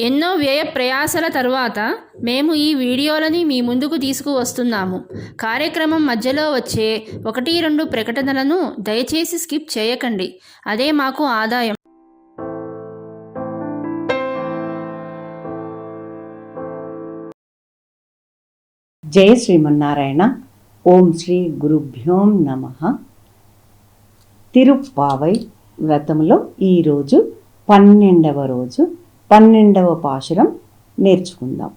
ఎన్నో వ్యయ ప్రయాసల తరువాత మేము ఈ వీడియోలని మీ ముందుకు తీసుకువస్తున్నాము. కార్యక్రమం మధ్యలో వచ్చే ఒకటి రెండు ప్రకటనలను దయచేసి స్కిప్ చేయకండి. అదే మాకు ఆదాయం. జయ శ్రీమన్నారాయణ. ఓం శ్రీ గురుభ్యోం నమ. తిరుప్పావై వ్రతంలో ఈరోజు పన్నెండవ రోజు పన్నెండవ పాశురం నేర్చుకుందాం.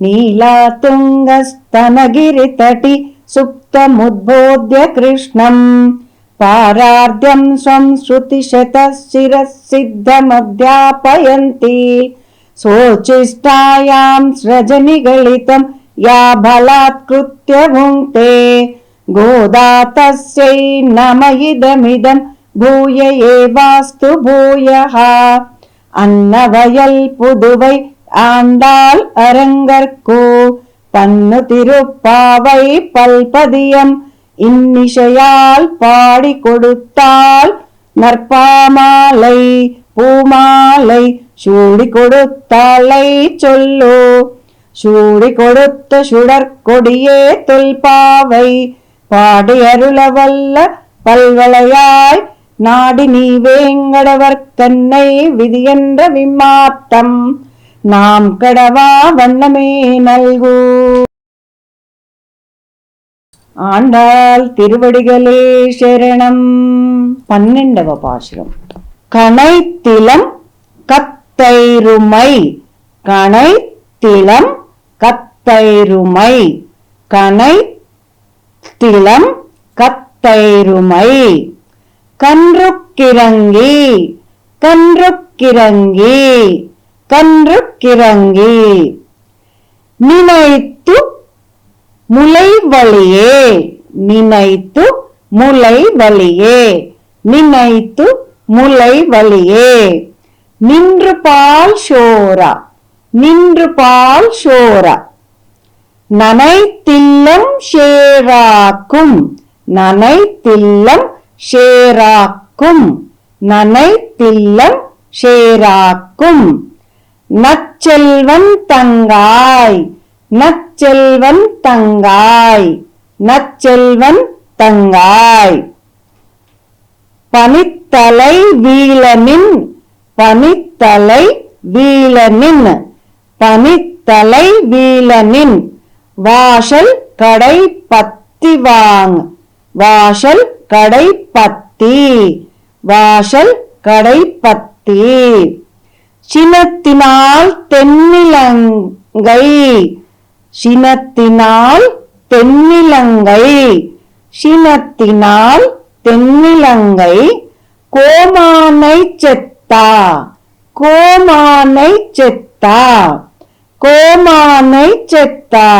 నీలాతుంగస్తనగిరితటి సుప్తముద్బోధ్య కృష్ణం పారార్ధ్యం సంశ్రుతిశతశిరసిద్ధమధ్యాపయంతి శోచిష్టాయాం స్రజని గళితం యా బలాత్కృత్య భుङ्क्ते गोदा तस्यै భూయ भूय एवास्तु भूयः அன்னவயல் புதுவை ஆண்டாள் அரங்கற்கோ பன்னு திருப்பாவை பல்பதியம் இன்னிசையால் பாடி கொடுத்தாள் நற்பாமாலை பூமாலை சூடி கொடுத்தாளை சொல்லோ. சூடி கொடுத்த சுடற்கொடியே தொல்பாவை பாடி அருளவல்ல பல்வளையாய் நாடி நீ வேங்கடவர் கண்ணை விதியென்ற விம்மாத்தம் நாம் கடவா வண்ணமே நல்கூ. ஆண்டாள் திருவடிகளே சரணம். பன்னெண்டவ பாசுரம். கணைத்திலம் கத்தைருமை. கணைத்திலம் கத்தைருமை. கணைத்திலம் கத்தைருமை. கன்றுக்கிரங்கி கன்றுக்கிரங்கி கன்றுக்கிரங்கி. நினைத்து முளை வழியே நினைத்து முளை வழியே நினைத்து முளை வழியே நின்று பால் சோரா நின்று பால் சோரா நனைத்தில்லம் ஷேராக்கும் நனைத்தில்லம் ஷேராக்கும். நனைத்தில்லம் ஷேராக்கும். நச்செல்வன் தங்காய். நச்செல்வன் தங்காய். நச்செல்வன் தங்காய். பனித்தலை வீழனின் பனித்தலை வீழனின் பனித்தலை வீழனின் வாசல் கடை பத்தி வாங் வாசல் கடை பத்தி வாசல் கடை பத்தி சினத்தினால் தென்னிலங்கை. சினத்தினால் தென்னிலங்கை. சினத்தினால் தென்னிலங்கை. கோமானை செத்தா. கோமானை செத்தா. கோமானை செத்தா.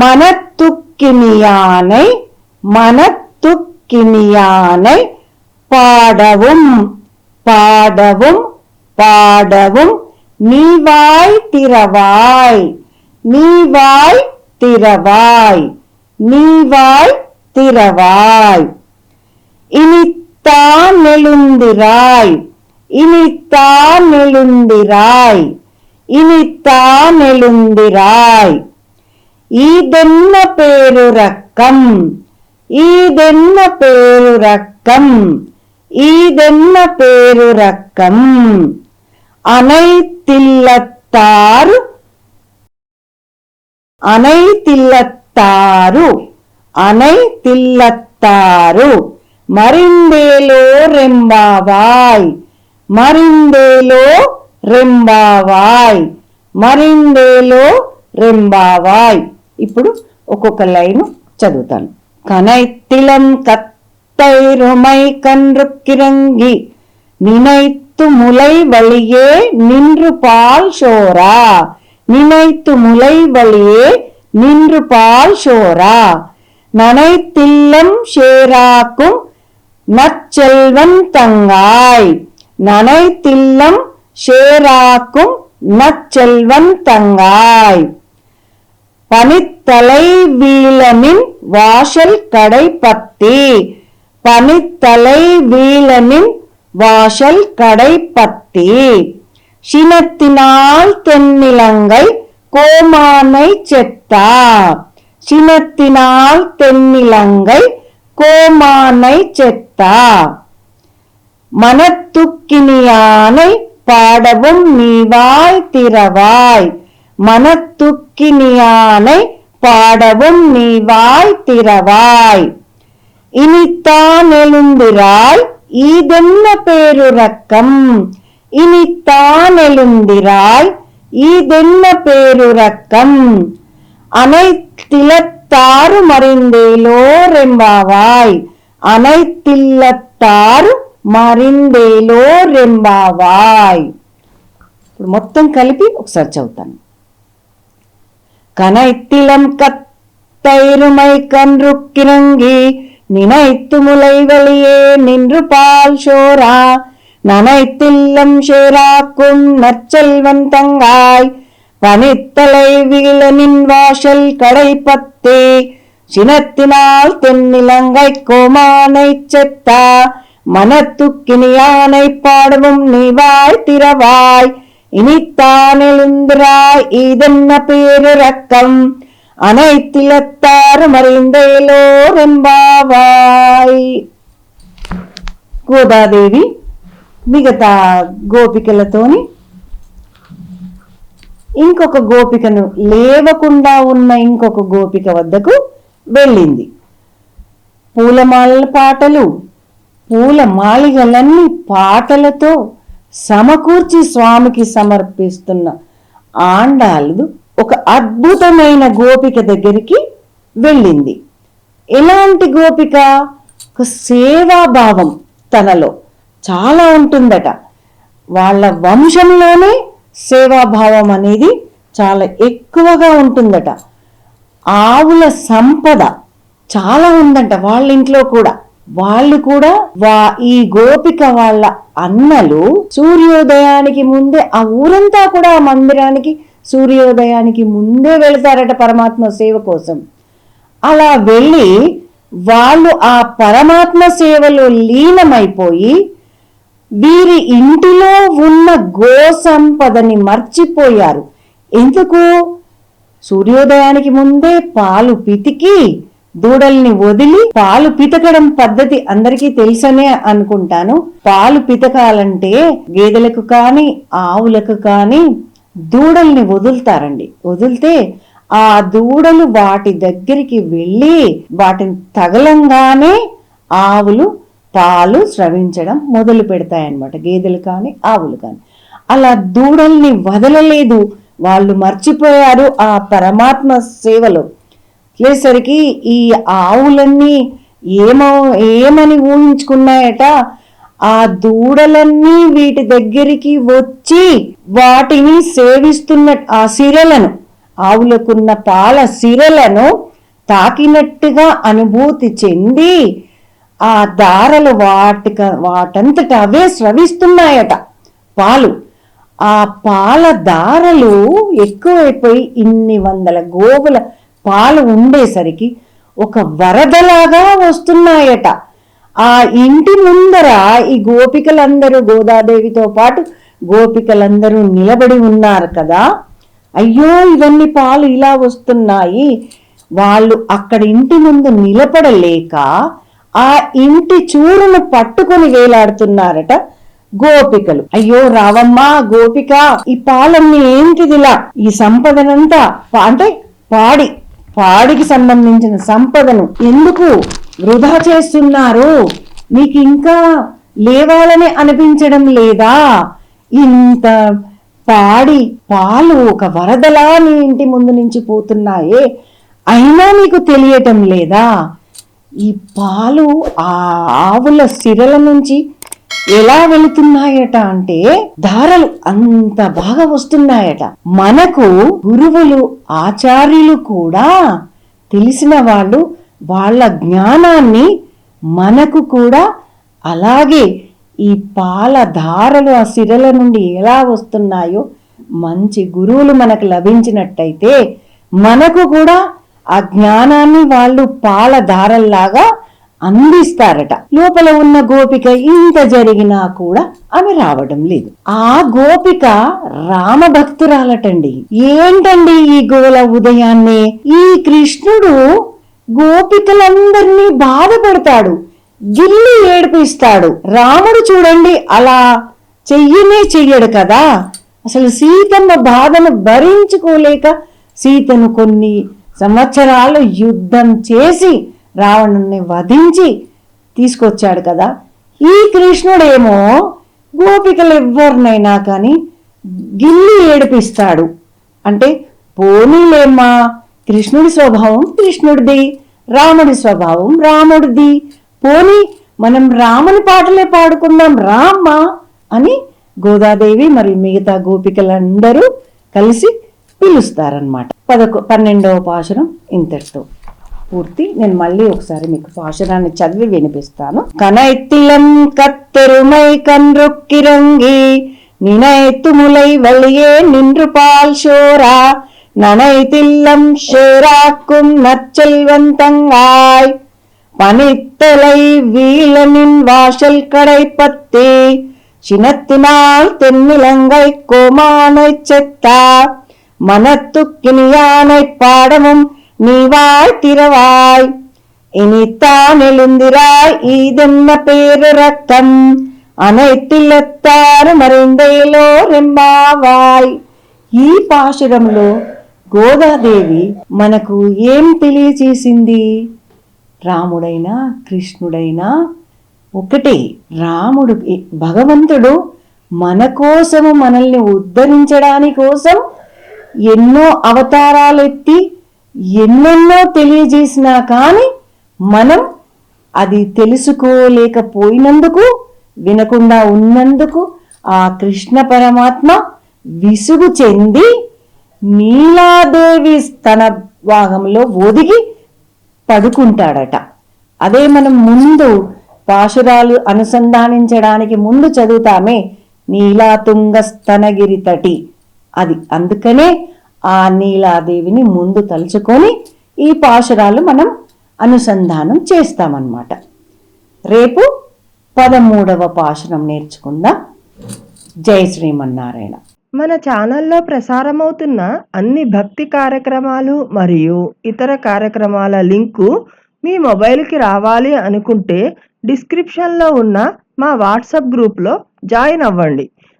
மனத்துக்கினியானை மனத்துக்கினியானை பாடவும் பாடவும் பாடவும் நீவாய் திறவாய் நீவாய் திறவாய் நீவாய் திறவாய். இனித்தான் எழுந்திராய் இனித்தான் எழுந்திராய் இனித்தான் எழுந்திராய். ஈதென்ன பேருறக்கம்? ఈదెన్న పేరు రక్కం ఈదెన్న పేరు రక్కం. అనైతిల్లత్తారు అనైతిల్లత్తారు అనైతిల్లత్తారు. మరిందేలో రెంబావాయ్ మరిందేలో రెంబావాయ్ మరిందేలో రెంబావాయ్. ఇప్పుడు ఒక్కొక్క లైన్ చదువుతాను. கனைத்திலம் கத்தைருமை கன்று கிறங்கி நினைத்து முலை வழியே நின்று பால் சோரா நினைத்து முலை வழியே நின்று பால் சோரா நனைத்தில்லம் சேராக்கும் நச்செல்வன் தங்காய் நனைத்தில்லம் சேராக்கும் நச்செல்வன் தங்காய். பனித்தலை வீழனின் வாசல் கடை பத்தி பனித்தலை வீழனின் வாசல் கடை பத்தி சினத்தினால் தென்னிலங்கை கோமானை செத்தா. சினத்தினால் தென்னிலங்கை கோமானை செத்தா. மனத்துக்கினியானை பாடவும் நீவாய் திறவாய். மனத்துக்கினியானை பாடவும் நீவாய் திறவாய் இனித்தான் எழுந்திராய் ஈதென்ன பேருறக்கம் இனித்தான் எழுந்திராய் ஈதென்ன பேருறக்கம் அனைத்திலத்தாறு மறிந்தேலோரெம்பாவாய் అనైతిల్లత్తారు మరిందేలోరెంబావాయ్ ఇప్పుడు మొత్తం కలిపి ఒకసారి చదువుతాను கனைத்திலம் கத்தைருமை கன்று கன்றுக்கிறங்கி நினைத்து முலை வழியே நின்று பால் சோரா நனைத்தில்லம் சேராக்கும் நற்செல்வன் தங்காய். பனித்தலை வீழனின் வாசல் கடைப்பத்தே சினத்தினால் தென்னிலங்கை கோமானை செத்தா. மனத்துக்கினியானை பாடவும் நீவாய் திறவாய். இனித்தான் எழுந்திராய் இதென்ன பேரிறக்கம் அனைத்திலத்தாறு మరిందేలోరెంబావాయ్ గోదాదేవి మిగతా గోపికలతోని ఇంకొక గోపికను లేవకుండా ఉన్న ఇంకొక గోపిక వద్దకు వెళ్ళింది పూలమాలల పాటలు పూల మాలిగలన్నీ పాటలతో సమకూర్చి స్వామికి సమర్పిస్తున్న ఆండాలు ఒక అద్భుతమైన గోపిక దగ్గరికి వెళ్ళింది. ఎలాంటి గోపిక? ఒక సేవాభావం తనలో. చాలా ఉంటుందట. వాళ్ళ వంశంలోనే సేవాభావం అనేది చాలా ఎక్కువగా ఉంటుందట. ఆవుల సంపద చాలా ఉందంట వాళ్ళ ఇంట్లో కూడా. వాళ్ళు కూడా వా ఈ గోపిక వాళ్ళ అన్నలు సూర్యోదయానికి ముందే ఆ ఊరంతా కూడా ఆ మందిరానికి సూర్యోదయానికి ముందే వెళతారట పరమాత్మ సేవ కోసం. అలా వెళ్ళి వాళ్ళు ఆ పరమాత్మ సేవలో లీనమైపోయి వీరి ఇంటిలో ఉన్న గో సంపదని మర్చిపోయారు. ఎందుకు? సూర్యోదయానికి ముందే పాలు పితికి దూడల్ని వదిలి పాలు పితకడం పద్ధతి అందరికీ తెలుసనే అనుకుంటాను. పాలు పితకాలంటే గేదెలకు కానీ ఆవులకు కానీ దూడల్ని వదులుతారండి. వదిలితే ఆ దూడలు వాటి దగ్గరికి వెళ్ళి వాటిని తగలంగానే ఆవులు పాలు స్రవించడం మొదలు పెడతాయన్నమాట. గేదెలు కానీ ఆవులు కానీ. అలా దూడల్ని వదలలేదు. వాళ్ళు మర్చిపోయారు ఆ పరమాత్మ సేవలో. లేసరికి ఈ ఆవులన్నీ ఏమో ఏమని ఊహించుకున్నాయట? ఆ దూడలన్నీ వీటి దగ్గరికి వచ్చి వాటిని సేవిస్తున్న ఆ సిరలను ఆవులకున్న పాల సిరలను తాకినట్టుగా అనుభూతి చెంది ఆ దారలు వాటిక వాటంతట అవే స్రవిస్తున్నాయట. పాలు. ఆ పాల దారలు ఎక్కువైపోయి ఇన్ని వందల గోవుల పాలు ఉండేసరికి ఒక వరదలాగా వస్తున్నాయట. ఆ ఇంటి ముందర ఈ గోపికలందరూ గోదాదేవితో పాటు గోపికలందరూ నిలబడి ఉన్నారు కదా. అయ్యో ఇవన్నీ పాలు ఇలా వస్తున్నాయి. వాళ్ళు అక్కడ ఇంటి ముందు నిలబడలేక ఆ ఇంటి చూరును పట్టుకొని వేలాడుతున్నారట గోపికలు. అయ్యో రావమ్మా గోపిక ఈ పాలన్నీ ఏంటిదిలా? ఈ సంపదనంతా అంటే పాడి పాడికి సంబంధించిన సంపదను ఎందుకు వృధా చేస్తున్నారు? మీకు ఇంకా లేవాలని అనిపించడం లేదా? ఇంత పాడి పాలు ఒక వరదలా నీ ఇంటి ముందు నుంచి పోతున్నాయే? అయినా నీకు తెలియటం లేదా? ఈ పాలు ఆ ఆవుల సిరల నుంచి ఎలా వెళుతున్నాయట అంటే ధారలు అంత బాగా వస్తున్నాయట. మనకు గురువులు ఆచార్యులు కూడా తెలిసిన వాళ్ళు వాళ్ళ జ్ఞానాన్ని మనకు కూడా అలాగే ఈ పాల ధారలు ఆ సిరల నుండి ఎలా వస్తున్నాయో మంచి గురువులు మనకు లభించినట్టయితే మనకు కూడా ఆ జ్ఞానాన్ని వాళ్ళు పాల ధారల్లాగా అందిస్తారట. లోపల ఉన్న గోపిక ఇంత జరిగినా కూడా ఆమె రావడం లేదు. ఆ గోపిక రామ భక్తురాలటండి ఏంటండి ఈ గోల ఉదయాన్నే? ఈ కృష్ణుడు గోపికలందరినీ బాధపడతాడు. గిల్లి ఏడిపిస్తాడు. రాముడు చూడండి అలా చెయ్యనే చెయ్యడు కదా. అసలు సీతమ్మ బాధను భరించుకోలేక సీతను కొన్ని సంవత్సరాలు యుద్ధం చేసి రావణుని వధించి తీసుకొచ్చాడు కదా. ఈ కృష్ణుడేమో గోపికలు ఎవ్వరినైనా కానీ గిల్లి ఏడిపిస్తాడు. అంటే పోనీలేమ్మా కృష్ణుడి స్వభావం కృష్ణుడిది రాముడి స్వభావం రాముడిది. పోనీ మనం రాముని పాటలే పాడుకుందాం రామ్మ అని గోదాదేవి మరియు మిగతా గోపికలందరూ కలిసి పిలుస్తారనమాట పదకొ పన్నెండవ పాశనం ఇంతటితో. పూర్తి. నేను మళ్ళీ ఒకసారి మీకు పాశురాన్ని చదివి వినిపిస్తాను. కనైతిలం కత్తెరుమై కన్రుక్కిరంగి நினைத்துமுலை வழியே நின்று பால் ஷோரா நனைத்தில்லம் ஷேராக்கும் நற்செல்வன் தங்காய் பனித்தலை வீலனின் வாசல் கடைப்பத்தி சினத்தினால் தென்னிலங்கை கோமானை செத்தா மனத்துக்கினியானை பாடமும் நீ வாழ்த்திரவாய் இனித்தான் எழுந்திராய் இதென்ன பேரிறக்கம் அனைத்தில்லத்தாரும் அறிந்தேலோ ரெம்பாவாய் ఈ పాశురంలో గోదాదేవి మనకు ఏం తెలియచేసింది రాముడైనా కృష్ణుడైనా ఒకటే రాముడు భగవంతుడు మన కోసము మనల్ని ఉద్ధరించడాని కోసం ఎన్నో అవతారాలు ఎత్తి ఎన్నెన్నో తెలియజేసినా కానీ మనం అది తెలుసుకోలేకపోయినందుకు వినకుండా ఉన్నందుకు ఆ కృష్ణ పరమాత్మ విసుగు చెంది నీలాదేవి తన భాగంలో ఒదిగి పడుకుంటాడట. అదే మనం ముందు పాశురాలు అనుసంధానించడానికి ముందు చదువుతామే నీలాతుంగ స్తనగిరి తటి. అది అందుకనే ఆ నీలాదేవిని ముందు తలుచుకొని ఈ పాశురాలు మనం అనుసంధానం చేస్తామన్నమాట. రేపు పదమూడవ పాశురం నేర్చుకుందాం. జై శ్రీమన్నారాయణ. మన ఛానల్లో ప్రసారమవుతున్న అన్ని భక్తి కార్యక్రమాలు మరియు ఇతర కార్యక్రమాల లింకు మీ మొబైల్కి రావాలి అనుకుంటే డిస్క్రిప్షన్లో ఉన్న మా వాట్సాప్ గ్రూప్లో జాయిన్ అవ్వండి.